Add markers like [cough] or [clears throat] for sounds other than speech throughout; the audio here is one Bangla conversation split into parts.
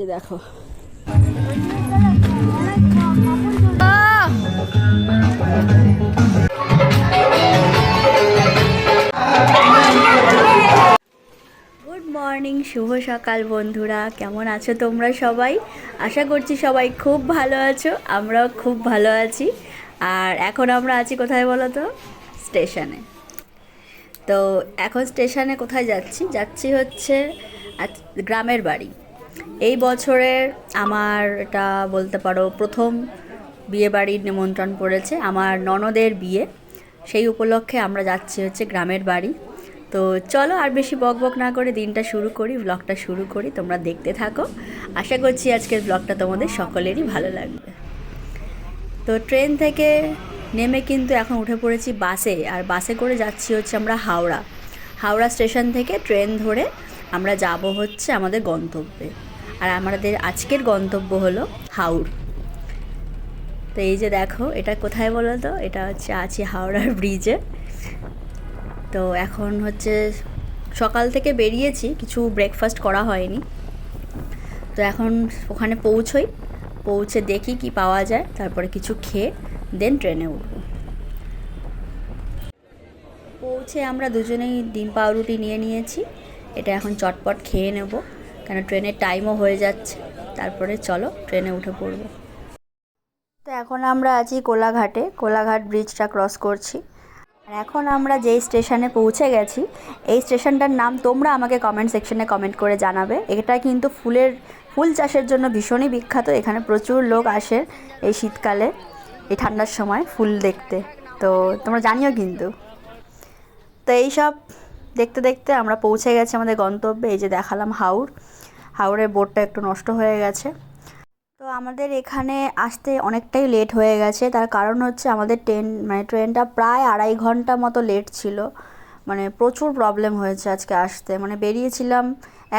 যে দেখো। মর্নিং শুভ সকাল বন্ধুরা। কেমন আছো তোমরা সবাই? আশা করছি সবাই খুব ভালো আছো, আমরাও খুব ভালো আছি। আর এখন আমরা আছি কোথায় বলো তো? স্টেশনে। তো এখন স্টেশনে কোথায় যাচ্ছি? যাচ্ছি হচ্ছে গ্রামের বাড়ি। এই বছরের আমার, এটা বলতে পারো, প্রথম বিয়ে বাড়ির নিমন্ত্রণ পড়েছে আমার ননদের বিয়ে। সেই উপলক্ষে আমরা যাচ্ছি হচ্ছে গ্রামের বাড়ি। তো চলো আর বেশি বক বক না করে দিনটা শুরু করি ব্লগটা শুরু করি, তোমরা দেখতে থাকো। আশা করছি আজকের ব্লগটা তোমাদের সকলেরই ভালো লাগবে। তো ট্রেন থেকে নেমে কিন্তু এখন উঠে পড়েছি বাসে, আর বাসে করে যাচ্ছি হচ্ছে আমরা হাওড়া। হাওড়া স্টেশন থেকে ট্রেন ধরে আমরা যাব হচ্ছে আমাদের গন্তব্যে। আর আমাদের আজকের গন্তব্য হলো হাওড় তো এই যে দেখো, এটা কোথায় বলো তো এটা হচ্ছে আছি হাওড়ার ব্রিজে। তো এখন হচ্ছে সকাল থেকে বেরিয়েছি, কিছু ব্রেকফাস্ট করা হয়নি। তো এখন ওখানে পৌঁছোই, পৌঁছে দেখি কি পাওয়া যায়, তারপরে কিছু খেয়ে দেন ট্রেনে উঠব। পৌঁছে আমরা দুজনেই ডিম পাউরুটি নিয়ে নিয়েছি। এটা এখন চটপট খেয়ে নেব। কেন ট্রেনের টাইমও হয়ে যাচ্ছে। তারপরে চলো ট্রেনে উঠে পড়ব। তো এখন আমরা আছি কোলাঘাটে। কোলাঘাট ব্রিজটা ক্রস করছি। আর এখন আমরা যেই স্টেশনে পৌঁছে গেছি, এই স্টেশনটার নাম তোমরা আমাকে কমেন্ট সেকশনে কমেন্ট করে জানাবে। এটা কিন্তু ফুলের, ফুল চাষের জন্য ভীষণই বিখ্যাত। এখানে প্রচুর লোক আসে এই শীতকালে, এই ঠান্ডার সময় ফুল দেখতে। তো তোমরা জানিও কিন্তু। তো এই সব দেখতে দেখতে আমরা পৌঁছে গেছি আমাদের গন্তব্যে, এই যে দেখালাম হাওড় হাওড়ের বোর্ডটা একটু নষ্ট হয়ে গেছে। তো আমাদের এখানে আসতে অনেকটাই লেট হয়ে গেছে। তার কারণ হচ্ছে আমাদের ট্রেন মানে ট্রেনটা প্রায় আড়াই ঘণ্টা মতো লেট ছিল। মানে প্রচুর প্রবলেম হয়েছে আজকে আসতে। মানে বেরিয়েছিলাম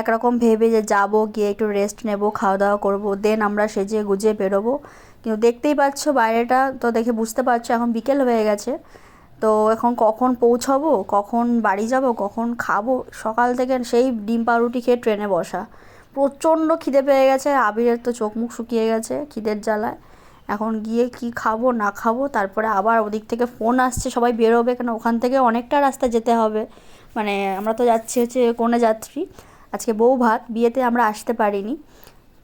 একরকম ভেবে যে যাব, গিয়ে একটু রেস্ট নেব খাওয়া দাওয়া করব দেন আমরা সেজে গুজে বেরোবো। কিন্তু দেখতেই পাচ্ছ বাইরেটা, তো দেখে বুঝতে পারছ এখন বিকেল হয়ে গেছে। তো এখন কখন পৌঁছাবো, কখন বাড়ি যাব, কখন খাব? সকাল থেকে সেই ডিম পাউরুটি খেয়ে ট্রেনে বসা। প্রচণ্ড খিদে পেয়ে গেছে, আবিরের তো চোখ মুখ শুকিয়ে গেছে খিদের জ্বালায়। এখন গিয়ে কি খাব, না খাব, তারপরে আবার ওদিক থেকে ফোন আসছে, সবাই বেরোবে কেন? ওখান থেকে অনেকটা রাস্তা যেতে হবে। মানে আমরা তো যাচ্ছি হচ্ছে কনে যাত্রী। আজকে বউ ভাত বিয়েতে আমরা আসতে পারিনি,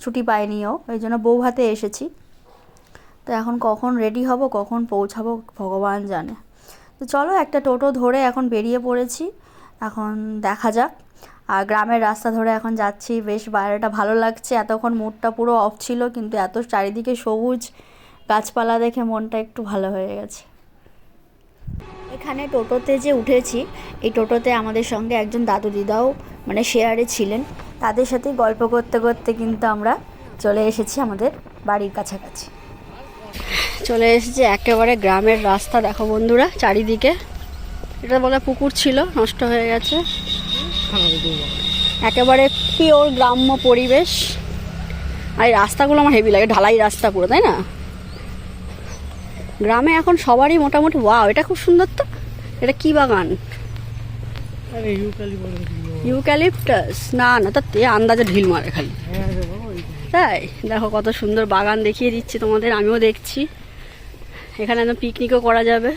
ছুটি পাইনিও ওই জন্য বউ ভাতে এসেছি। তো এখন কখন রেডি হব, কখন পৌঁছাবো, ভগবান জানে। তো চলো একটা টোটো ধরে এখন বেরিয়ে পড়েছি। এখন দেখা যাক। আর গ্রামের রাস্তা ধরে এখন যাচ্ছি। বেশ বাইরেটা ভালো লাগছে। এতক্ষণ মুডটা পুরো অফ ছিল, কিন্তু এত চারিদিকে সবুজ গাছপালা দেখে মনটা একটু ভালো হয়ে গেছে। এখানে টোটোতে যে উঠেছি, এই টোটোতে আমাদের সঙ্গে একজন দাদু দিদাও মানে শেয়ারে ছিলেন। তাদের সাথে গল্প করতে করতে কিন্তু আমরা চলে এসেছি আমাদের বাড়ির কাছাকাছি। চলে এসেছি একেবারে গ্রামের রাস্তা দেখো বন্ধুরা চারিদিকে। এটা বলে পুকুর ছিল নষ্ট হয়ে গেছে। একেবারে পিওর গ্রাম্য পরিবেশ। আর এই রাস্তাগুলো আমার হেভি লাগে ঢালাই রাস্তা পুরো তাই না? গ্রামে এখন সবারই মোটামুটি ওয়াও এটা খুব সুন্দর তো। এটা কি বাগান? ইউক্যালিপটাস। না না তা আন্দাজে ঢিল মারে খালি। হ্যাঁ বাবা ওই তাই? দেখো কত সুন্দর বাগান দেখিয়ে দিচ্ছি তোমাদের আমিও দেখছি। এখানে একদম পিকনিকও করা যাবে।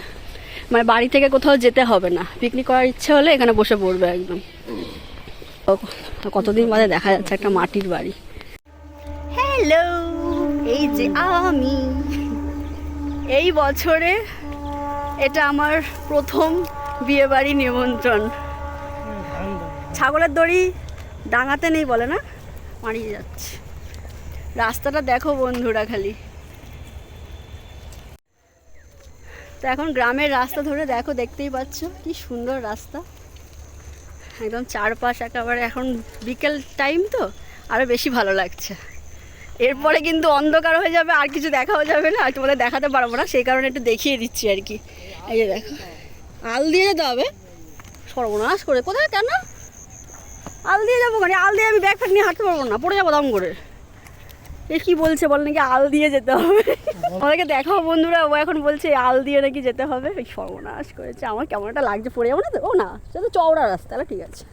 মানে বাড়ি থেকে কোথাও যেতে হবে না। পিকনিক করার ইচ্ছে হলে এখানে বসে পড়বে একদম। কতদিন বাদে দেখা যাচ্ছে একটা মাটির বাড়ি। হ্যালো এই যে আমি। এই বছরে এটা আমার প্রথম বিয়েবাড়ি নিমন্ত্রণ। ছাগলের দড়ি ডাঙাতে নেই বলে না? মারিয়ে যাচ্ছে। রাস্তাটা দেখো বন্ধুরা খালি। তো এখন গ্রামের রাস্তা ধরে দেখো, দেখতেই পাচ্ছ কি সুন্দর রাস্তা। একদম চারপাশ একেবারে এখন বিকেল টাইম তো আরও বেশি ভালো লাগছে। এরপরে কিন্তু অন্ধকার হয়ে যাবে, আর কিছু দেখাও যাবে না, আর তোমাদের দেখাতে পারব না, সেই কারণে একটু দেখিয়ে দিচ্ছি আর কি। এই যে দেখো, আল দিয়ে যেতে হবে। সর্বনাশ করে, কোথায় কেন? আল দিয়ে যাব মানে আল দিয়ে আমি ব্যাগ ফ্যাগ নিয়ে হাঁটতে পারব না, পড়ে যাব দাম করে। এ কি বলছে বল নাকি, আল দিয়ে যেতে হবে। আমাদেরকে দেখাও বন্ধুরা, ও এখন বলছে আল দিয়ে নাকি যেতে হবে। ওই সর্বনাশ করেছে, আমার কেমন একটা লাগছে, পড়ে যাব না তো? ও না, সেটা তো চওড়া রাস্তা, তাহলে ঠিক আছে।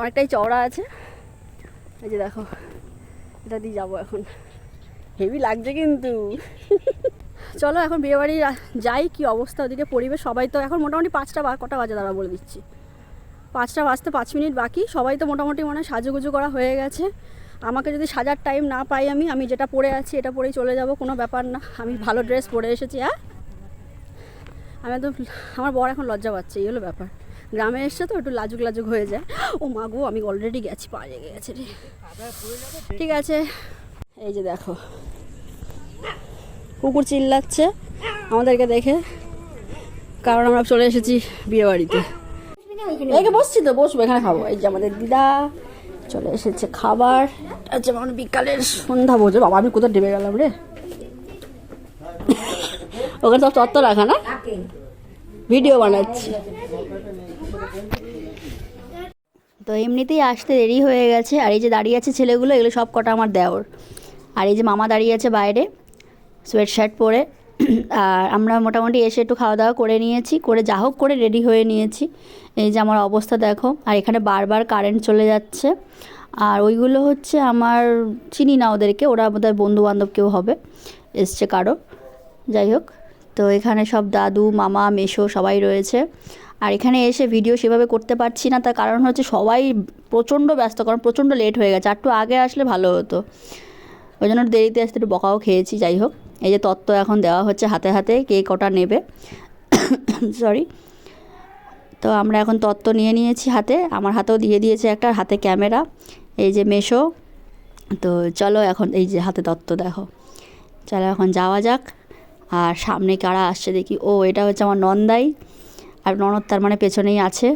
অনেকটাই চওড়া আছে। এই যে দেখো, এটা দিয়ে যাব এখন। হেভি লাগছে কিন্তু। চলো এখন বিয়েবাড়ি যাই, কি অবস্থা ওদিকে পরিবেশ, সবাই তো এখন মোটামুটি পাঁচটা বা, কটা বাজে দাঁড়া বলে দিচ্ছি। পাঁচটা বাজতে পাঁচ মিনিট বাকি, সবাই তো মোটামুটি মনে হয় সাজুগুজু করা হয়ে গেছে। আমাকে যদি সাজার টাইম না পাই আমি আমি যেটা পরে আছি এটা পরেই চলে যাব, কোনো ব্যাপার না। আমি ভালো ড্রেস পরে এসেছি হ্যাঁ আমি একদম আমার বর এখন লজ্জা পাচ্ছে, এই হলো ব্যাপার। গ্রামে এসছে তো, একটু লাজুক লাজুক হয়ে যায়। ও মা গো, আমি অলরেডি গেছি পা লেগে গেছে রে। ঠিক আছে, এই যে দেখো। কুকুর চিল্লাচ্ছে, আমাদেরকে দেখে, কারণ আমরা চলে এসেছি বিয়ে বাড়িতে বসছি তো, বসবো, এখানে খাব। এই যে আমাদের দিদা চলে এসেছে খাবার। আমার বিকালের সন্ধ্যা বোঝো বাবা, আমি কোথাও ডেবে গেলাম রে? ওখানে সব তত্ত্ব রাখা না? ভিডিও বানাচ্ছি। তো এমনিতেই আসতে দেরি হয়ে গেছে। আর এই যে দাঁড়িয়ে আছে ছেলেগুলো, এগুলো সব কটা আমার দেওর। আর এই যে মামা দাঁড়িয়ে আছে বাইরে সোয়েট শার্ট পরে। আর আমরা মোটামুটি এসে একটু খাওয়া দাওয়া করে নিয়েছি, করে যা হোক করে রেডি হয়ে নিয়েছি। এই যে আমার অবস্থা দেখো, আর এখানে বারবার কারেন্ট চলে যাচ্ছে। আর ওইগুলো হচ্ছে আমার, চিনি না ওদেরকে, ওরা আমাদের বন্ধু বান্ধব কেউ হবে, এসছে কারও। যাই হোক, তো এখানে সব দাদু, মামা, মেশো সবাই রয়েছে। আর এখানে এসে ভিডিও সেভাবে করতে পারছি না, তার কারণ হচ্ছে সবাই প্রচণ্ড ব্যস্ত, কারণ প্রচণ্ড লেট হয়ে গেছে। আর একটু আগে আসলে ভালো হতো। ওই জন্য দেরিতে আসতে একটু বকাও খেয়েছি, যাই হোক। এই যে তত্ত্ব এখন দেওয়া হচ্ছে হাতে হাতে, কে কটা নেবে? সরি তো আমরা এখন তত্ত্ব নিয়ে নিয়েছি হাতে। আমার হাতেও দিয়ে দিয়েছে একটা, হাতে ক্যামেরা, এই যে মেশো। তো চলো এখন এই যে হাতে তত্ত্ব দেখো। চলো এখন যাওয়া যাক। আর সামনে কারা আসছে দেখি। ও, এটা হচ্ছে আমার নন্দাই। আর ননদ তার মানে পেছনেই আছে।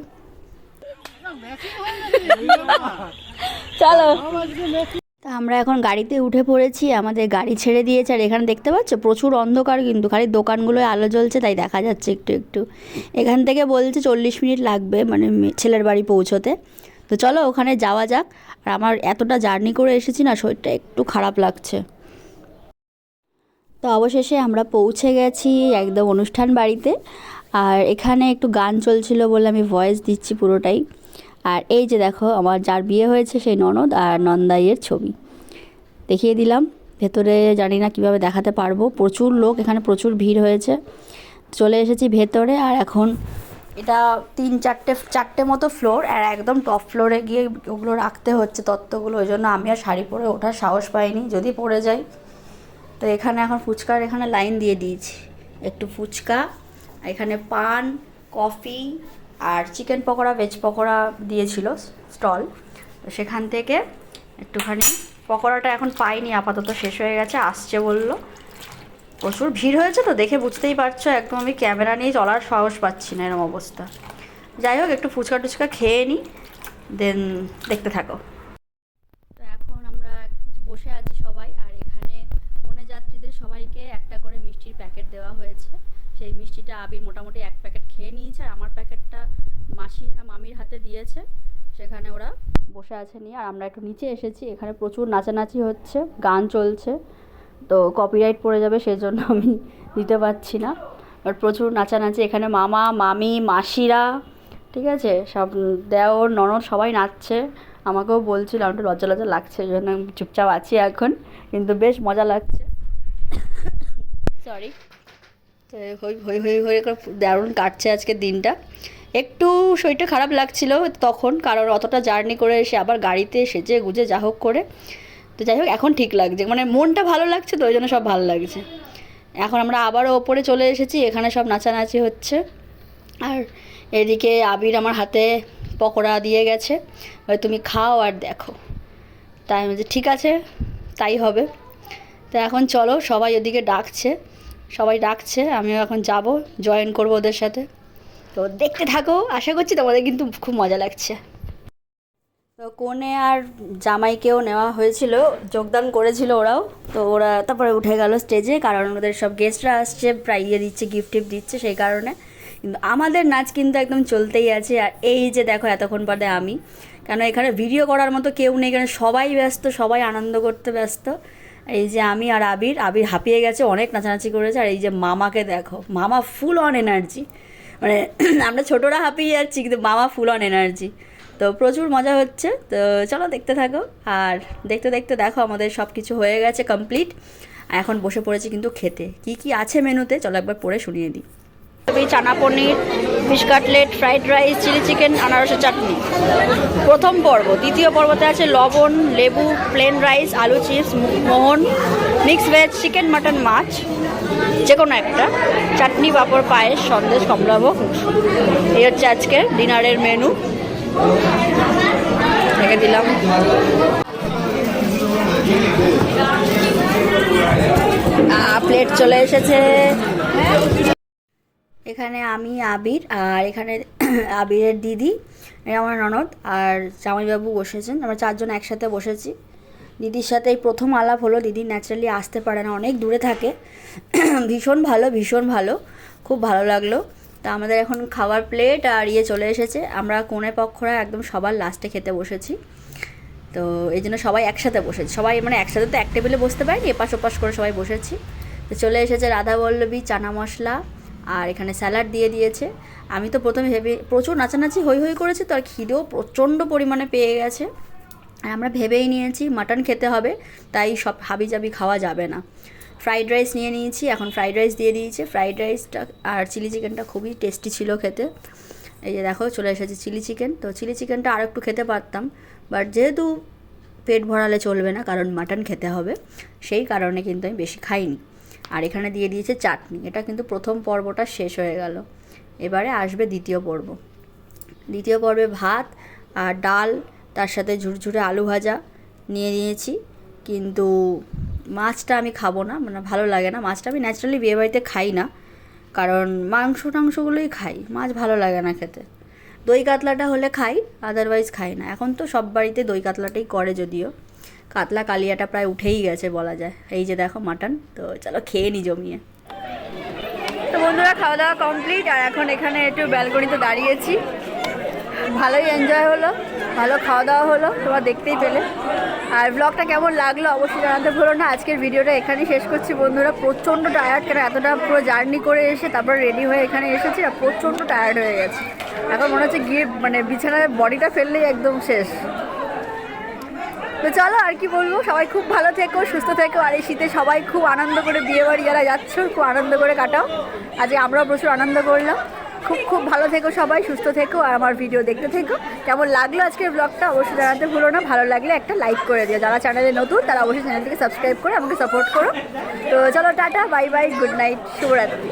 চলো। তা আমরা এখন গাড়িতে উঠে পড়েছি, আমাদের গাড়ি ছেড়ে দিয়েছে, আর এখানে দেখতে পাচ্ছ প্রচুর অন্ধকার কিন্তু, খালি দোকানগুলোয় আলো জ্বলছে তাই দেখা যাচ্ছে একটু একটু। এখান থেকে বলছে চল্লিশ মিনিট লাগবে মানে ছেলের বাড়ি পৌঁছোতে। তো চলো ওখানে যাওয়া যাক, আর আমার এতটা জার্নি করে এসেছি না, শরীরটা একটু খারাপ লাগছে। তো অবশেষে আমরা পৌঁছে গেছি একদম অনুষ্ঠান বাড়িতে, আর এখানে একটু গান চলছিল বলে আমি ভয়েস দিচ্ছি পুরোটাই। আর এই যে দেখো, আমার যার বিয়ে হয়েছে সেই ননদ আর নন্দাইয়ের ছবি। দেখিয়ে দিলাম। ভেতরে জানি না কীভাবে দেখাতে পারব। প্রচুর লোক, এখানে প্রচুর ভিড় হয়েছে। চলে এসেছি ভেতরে আর এখন এটা তিন চারটে চারটে মতো ফ্লোর আর একদম টপ ফ্লোরে গিয়ে ওগুলো রাখতে হচ্ছে তত্ত্বগুলো। ওই জন্য আমি আর শাড়ি পরে ওঠার সাহস পাইনি, যদি পড়ে যাই। তো এখানে এখন ফুচকার এখানে লাইন দিয়ে দিয়েছি। একটু ফুচকা, এখানে পান কফি আর চিকেন পকোড়া ভেজ পকোড়া দিয়েছিল স্টল তো সেখান থেকে একটুখানি, পকোড়াটা এখন পাইনি, আপাতত শেষ হয়ে গেছে, আসছে বলল। প্রচুর ভিড় হয়েছে তো, দেখে বুঝতেই পারছ, একদম আমি ক্যামেরা নিয়ে চলার সাহস পাচ্ছি না এরকম অবস্থা। যাই হোক, একটু ফুচকা টুচকা খেয়ে নিই দেন দেখতে থাকো তো এখন আমরা বসে আছি সবাই আর এখানে কনে যাত্রীদের সবাইকে একটা করে মিষ্টির প্যাকেট দেওয়া হয়েছে সেই মিষ্টিটা আবির মোটামুটি এক প্যাকেট খেয়ে নিয়েছে আর আমার প্যাকেটটা মাসিরা মামির হাতে দিয়েছে। সেখানে ওরা বসে আছে নিয়ে আর আমরা একটু নিচে এসেছি। এখানে প্রচুর নাচানাচি হচ্ছে, গান চলছে। তো কপিরাইট পড়ে যাবে সেই জন্য আমি দিতে পারছি না। বাট প্রচুর নাচানাচি। এখানে মামা, মামি, মাসিরা, ঠিক আছে? সব দেওর, ননদ সবাই নাচছে। আমাকেও বলছিল, আমার লজ্জা লজ্জা লাগছে, এই জন্য চুপচাপ আছি এখন। কিন্তু বেশ মজা লাগছে। [coughs] সরি তো হই হই হই করে দারুণ কাটছে আজকে দিনটা। একটু শরীরটা খারাপ লাগছিল তখন, কারণ অতটা জার্নি করে এসে আবার গাড়িতে সেজে গুজে যা হোক করে। তো যাই হোক, এখন ঠিক লাগছে। মানে মনটা ভালো লাগছে তো, ওই জন্য সব ভালো লাগছে। এখন আমরা আবারও ওপরে চলে এসেছি, এখানে সব নাচানাচি হচ্ছে। আর এদিকে আবির আমার হাতে পকোড়া দিয়ে গেছে। এবার তুমি খাও আর দেখো। তাই আমি ঠিক আছে, তাই হবে। তো এখন চলো, সবাই ওদিকে ডাকছে। সবাই ডাকছে, আমিও এখন যাব জয়েন করব ওদের সাথে। তো দেখতে থাকো, আশা করছি তোমাদের কিন্তু খুব মজা লাগছে। তো কোণে আর জামাইকেও নেওয়া হয়েছিল, যোগদান করেছিল ওরাও। তো ওরা তারপরে উঠে গেল স্টেজে কারণ ওদের সব গেস্টরা আসছে প্রায় ইয়ে দিচ্ছে গিফট টিফট দিচ্ছে সেই কারণে। কিন্তু আমাদের নাচ কিন্তু একদম চলতেই আছে, আর এই যে দেখো এতক্ষণ বাদে আমি। কেন এখানে ভিডিও করার মতো কেউ নেই এখানে সবাই ব্যস্ত, সবাই আনন্দ করতে ব্যস্ত। এই যে আমি আর আবির আবির হাঁপিয়ে গেছে, অনেক নাচানাচি করেছে, আর এই যে মামাকে দেখো, মামা ফুল অন এনার্জি মানে [clears throat] আমরা ছোটরা হাঁপিয়ে যাচ্ছি, কিন্তু মামা ফুল অন এনার্জি তো প্রচুর মজা হচ্ছে, তো চলো দেখতে থাকো। আর দেখতে দেখতে দেখো আমাদের সব কিছু হয়ে গেছে কমপ্লিট এখন বসে পড়েছি কিন্তু খেতে। কি কি আছে মেনুতে? চলো একবার পড়ে শুনিয়ে দিই। Chana paneer fish cutlet fried rice chilli chicken আনারসের চাটনি। প্রথম পর্ব। দ্বিতীয় পর্বতে আছে লবণ, লেবু প্লেন রাইস আলু chips Mohan mix veg chicken mutton মাছ। যে কোনো একটা। চাটনি, পাঁপড়, পায়েস, সন্দেশ কমলাভোগ এই হচ্ছে আজকের ডিনারের মেনু। রেখে দিলাম। প্লেট চলে এসেছে। এখানে আমি, আবির, আর এখানে [clears throat] আবিরের দিদি আমার ননদ, আর জামাইবাবু বসেছেন। আমরা চারজন একসাথে বসেছি। দিদির সাথে এই প্রথম আলাপ হলো। দিদি ন্যাচারালি আসতে পারে না, অনেক দূরে থাকে। [clears throat] ভীষণ ভালো ভীষণ ভালো। খুব ভালো লাগল। তা আমাদের এখন খাবার প্লেট আর ইয়ে চলে এসেছে। আমরা কোণে পক্ষরা একদম সবার লাস্টে খেতে বসেছি। তো এই জন্য সবাই একসাথে বসেছি। সবাই মানে একসাথে তো এক টেবিলে বসতে পারিনি, এপাশ ওপাশ করে সবাই বসেছি। তো চলে এসেছে রাধা বল্লভী, চানা মশলা আর এখানে স্যালাড দিয়ে দিয়েছে। আমি তো প্রথমে ভেবে, প্রচুর নাচানাচি হই হই করেছি তো আর খিদেও প্রচণ্ড পরিমাণে পেয়ে গেছে। আর আমরা ভেবেই নিয়েছি মাটন খেতে হবে, তাই সব হাবি জাবি খাওয়া যাবে না। ফ্রাইড রাইস নিয়ে নিয়েছি, এখন ফ্রাইড রাইস দিয়ে দিয়েছে। ফ্রাইড রাইসটা আর চিলি চিকেনটা খুবই টেস্টি ছিল খেতে। এই যে দেখো, চলে এসেছে চিলি চিকেন। তো চিলি চিকেনটা আর একটু খেতে পারতাম, বাট যেহেতু পেট ভরালে চলবে না, কারণ মাটন খেতে হবে, সেই কারণে কিন্তু আমি বেশি খাইনি। আর এখানে দিয়ে দিয়েছে চাটনি। এটা কিন্তু প্রথম পর্বটা শেষ হয়ে গেল। এবারে আসবে দ্বিতীয় পর্ব। দ্বিতীয় পর্বে ভাত আর ডাল, তার সাথে ঝুরঝুরে আলু ভাজা নিয়ে নিয়েছি। কিন্তু মাছটা আমি খাব না মানে ভালো লাগে না। মাছটা আমি ন্যাচারালি বিয়ে বাড়িতে খাই না, কারণ মাংস টাংসগুলোই খাই। মাছ ভালো লাগে না খেতে। দই কাতলাটা হলে খাই আদারওয়াইজ খাই না। এখন তো সব বাড়িতে দই কাতলাটাই করে যদিও। কাতলা কালিয়াটা প্রায় উঠেই গেছে বলা যায়। এই যে দেখো মাটন, তো চলো খেয়ে নি জমিয়ে। তো বন্ধুরা খাওয়া দাওয়া কমপ্লিট আর এখন এখানে একটু ব্যালকনিতে দাঁড়িয়েছি। ভালোই এনজয় হলো, ভালো খাওয়া দাওয়া হলো, তোমরা দেখতেই পেলে। আর ব্লগটা কেমন লাগল অবশ্যই জানাতে ভুলো না। আজকের ভিডিওটা এখানেই শেষ করছি বন্ধুরা। প্রচণ্ড টায়ার্ড কেন এতটা পুরো জার্নি করে এসে তারপর রেডি হয়ে এখানে এসেছি আর প্রচণ্ড টায়ার্ড হয়ে গেছে। এখন মনে হচ্ছে গিয়ে মানে বিছানায় বডিটা ফেললেই একদম শেষ। তো চলো আর কি বলব, সবাই খুব ভালো থেকো, সুস্থ থেকো, আর এই শীতে সবাই খুব আনন্দ করে বিয়ে বাড়ি যারা যাচ্ছ, খুব আনন্দ করে কাটাও। আজকে আমরাও প্রচুর আনন্দ করলাম। খুব খুব ভালো থেকো সবাই, সুস্থ থেকো, আর আমার ভিডিও দেখতে থেকো। কেমন লাগল আজকের ব্লগটা অবশ্যই জানাতে ভুলো না, ভালো লাগলে একটা লাইক করে দিও। যারা চ্যানেলে নতুন, তারা অবশ্যই চ্যানেলটিকে সাবস্ক্রাইব করে আমাকে সাপোর্ট করো। তো চলো tata bye bye good night শুভরাত্রি।